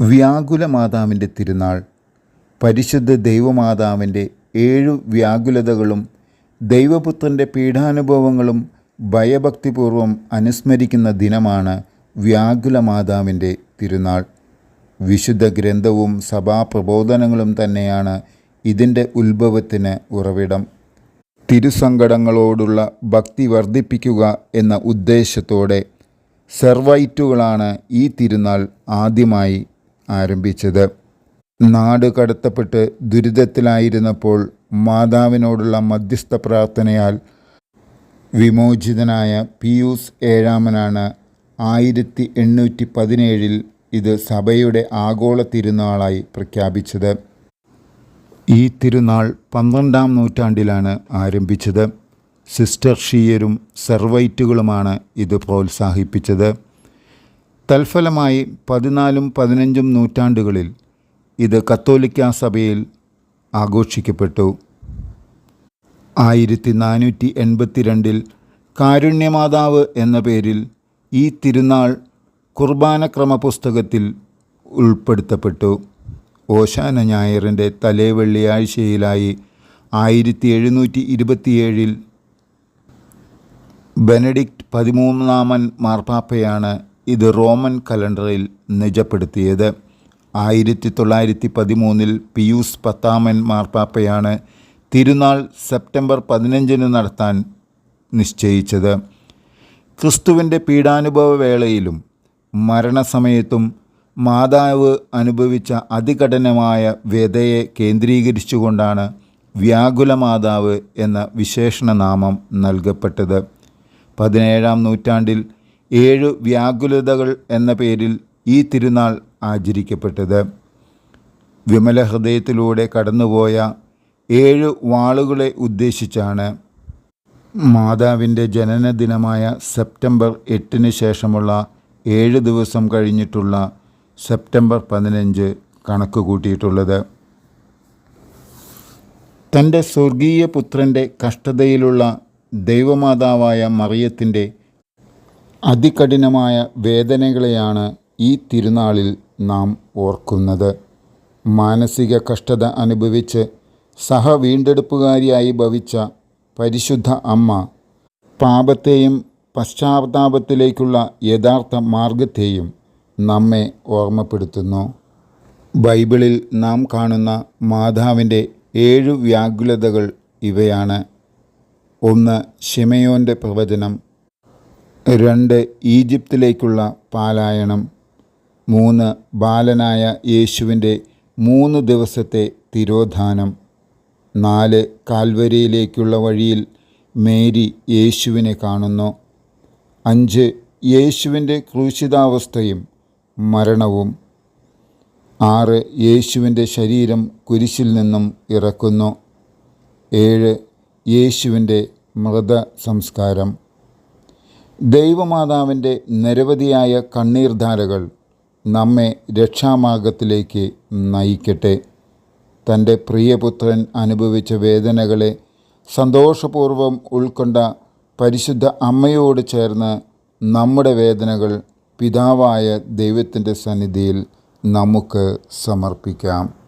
വ്യാകുല മാതാവിന്റെ തിരുനാൾ പരിശുദ്ധ ദൈവമാതാവിന്റെ ഏഴു വ്യാകുലതകളും ദൈവപുത്രന്റെ പീഠാനുഭവങ്ങളും ഭയഭക്തിപൂർവം അനുസ്മരിക്കുന്ന ദിനമാണ് വ്യാകുല മാതാവിന്റെ തിരുനാൾ. വിശുദ്ധ ഗ്രന്ഥവും സഭാപ്രബോധനങ്ങളും തന്നെയാണ് ഇതിന്റെ ഉത്ഭവത്തിന് ഉറവിടം. തിരുസങ്കടങ്ങളോടുള്ള ഭക്തി വർദ്ധിപ്പിക്കുക എന്ന ഉദ്ദേശത്തോടെ സെർവൈറ്റുകളാണ് ഈ തിരുനാൾ ആദ്യമായി ആരംഭിച്ചത്. നാട് കടത്തപ്പെട്ട് ദുരിതത്തിലായിരുന്നപ്പോൾ മാതാവിനോടുള്ള മധ്യസ്ഥ പ്രാർത്ഥനയാൽ വിമോചിതനായ പിയൂസ് ഏഴാമനാണ് ആയിരത്തി എണ്ണൂറ്റി പതിനേഴിൽ ഇത് സഭയുടെ ആഗോള തിരുനാളായി പ്രഖ്യാപിച്ചത്. ഈ തിരുനാൾ പന്ത്രണ്ടാം നൂറ്റാണ്ടിലാണ് ആരംഭിച്ചത്. സിസ്റ്റർ ഷീയരും സെർവൈറ്റുകളുമാണ് ഇത് പ്രോത്സാഹിപ്പിച്ചത്. തൽഫലമായി പതിനാലും പതിനഞ്ചും നൂറ്റാണ്ടുകളിൽ ഇത് കത്തോലിക്ക സഭയിൽ ആഘോഷിക്കപ്പെട്ടു. ആയിരത്തി നാനൂറ്റി എൺപത്തിരണ്ടിൽ കാരുണ്യമാതാവ് എന്ന പേരിൽ ഈ തിരുനാൾ കുർബാനക്രമ പുസ്തകത്തിൽ ഉൾപ്പെടുത്തപ്പെട്ടു. ഓശാന ഞായറിന്റെ തലേ വെള്ളിയാഴ്ചയിലായി ആയിരത്തി എഴുന്നൂറ്റി ഇരുപത്തിയേഴിൽ ബെനഡിക്റ്റ് പതിമൂന്നാമൻ മാർപ്പാപ്പയാണ് ഇത് റോമൻ കലണ്ടറിൽ നിജപ്പെടുത്തിയത്. ആയിരത്തി തൊള്ളായിരത്തി പതിമൂന്നിൽ പിയൂസ് പത്താമൻ മാർപ്പാപ്പയാണ് തിരുനാൾ സെപ്റ്റംബർ പതിനഞ്ചിന് നടത്താൻ നിശ്ചയിച്ചത്. ക്രിസ്തുവിന്റെ പീഡാനുഭവ വേളയിലും മരണസമയത്തും മാതാവ് അനുഭവിച്ച അതികഠിനമായ വ്യതയെ കേന്ദ്രീകരിച്ചുകൊണ്ടാണ് വ്യാകുല മാതാവ് എന്ന വിശേഷണനാമം നൽകപ്പെട്ടത്. പതിനേഴാം നൂറ്റാണ്ടിൽ ഏഴു വ്യാകുലതകൾ എന്ന പേരിൽ ഈ തിരുനാൾ ആചരിക്കപ്പെട്ടത്. വിമല ഹൃദയത്തിലൂടെ കടന്നുപോയ ഏഴ് വാളുകളെ ഉദ്ദേശിച്ചാണ്. മാതാവിന്റെ ജനനദിനമായ സെപ്റ്റംബർ എട്ടിന് ശേഷമുള്ള ഏഴ് ദിവസം കഴിഞ്ഞിട്ടുള്ള സെപ്റ്റംബർ പതിനഞ്ച് കണക്ക് കൂട്ടിയിട്ടുള്ളത് തന്റെ സ്വർഗീയ പുത്രന്റെ കഷ്ടതയിലുള്ള ദൈവമാതാവായ മറിയത്തിന്റെ അതികഠിനമായ വേദനകളെയാണ് ഈ തിരുനാളിൽ നാം ഓർക്കുന്നത്. മാനസിക കഷ്ടത അനുഭവിച്ച് സഹ വീണ്ടെടുപ്പുകാരിയായി ഭവിച്ച പരിശുദ്ധ അമ്മ പാപത്തെയും പശ്ചാത്താപത്തിലേക്കുള്ള യഥാർത്ഥ മാർഗത്തെയും നമ്മെ ഓർമ്മപ്പെടുത്തുന്നു. ബൈബിളിൽ നാം കാണുന്ന മാതാവിന്റെ ഏഴു വ്യാകുലതകൾ ഇവയാണ്. ഒന്ന് ഷിമയോന്റെ പ്രവചനം രണ്ട് ഈജിപ്തിലേക്കുള്ള പാലായനം മൂന്ന് ബാലനായ യേശുവിന്റെ മൂന്ന് ദിവസത്തെ തിരോധാനം നാല് കാൽവരിയിലേക്കുള്ള വഴിയിൽ മേരി യേശുവിനെ കാണുന്നു അഞ്ച് യേശുവിന്റെ ക്രൂശിതാവസ്ഥയും മരണവും ആറ് യേശുവിന്റെ ശരീരം കുരിശിൽ നിന്നും ഇറക്കുന്നു ഏഴ് യേശുവിന്റെ മൃത സംസ്കാരം ദൈവമാതാവിന്റെ നിരവധിയായ കണ്ണീർധാരകൾ നമ്മെ രക്ഷാമാർഗത്തിലേക്ക് നയിക്കട്ടെ. തന്റെ പ്രിയപുത്രൻ അനുഭവിച്ച വേദനകളെ സന്തോഷപൂർവം ഉൾക്കൊണ്ട പരിശുദ്ധ അമ്മയോട് ചേർന്ന് നമ്മുടെ വേദനകൾ പിതാവായ ദൈവത്തിന്റെ സന്നിധിയിൽ നമുക്ക് സമർപ്പിക്കാം.